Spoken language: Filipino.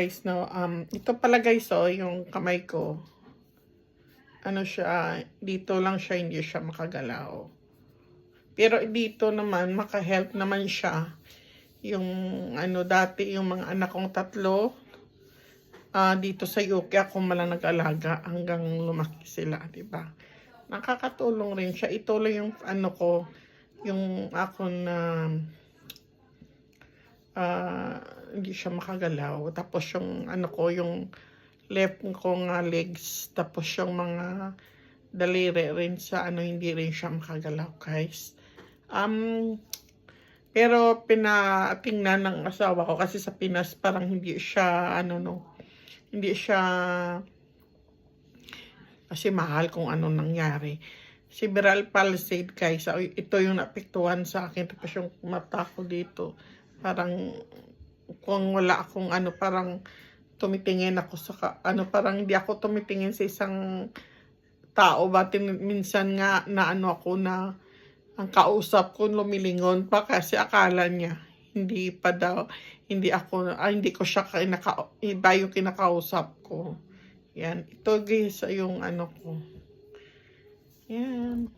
Guys, no, um, ito pala guys, oh, yung kamay ko. Ano siya, dito lang siya, hindi siya makagalaw. Pero dito naman, maka-help naman siya. Yung, ano, dati, yung mga anak kong tatlo, ah dito sa UK, ako malang nag-alaga hanggang lumaki sila, di ba? Nakakatulong rin siya. Ito lang yung, ano ko, yung ako na, ah hindi siya makagalaw. Tapos yung ano ko, yung left ko nga legs, tapos yung mga daliri rin sa ano, hindi rin siya makagalaw, guys. Um, pero pinatingnan ng asawa ko kasi sa Pinas parang hindi siya, ano no, hindi siya, kasi mahal kung ano nangyari. Cerebral palsy, guys. Ito yung napektuhan sa akin. Tapos yung mata ko dito, parang kung wala akong ano, parang tumitingin ako sa, ano, parang hindi ako tumitingin sa isang tao ba, minsan nga na ano ako na ang kausap ko lumilingon pa kasi akala niya hindi pa daw, hindi ako, ah, hindi ko siya kinaka, iba yung kinakausap ko. Yan, ito guys, yung ano ko. Yan.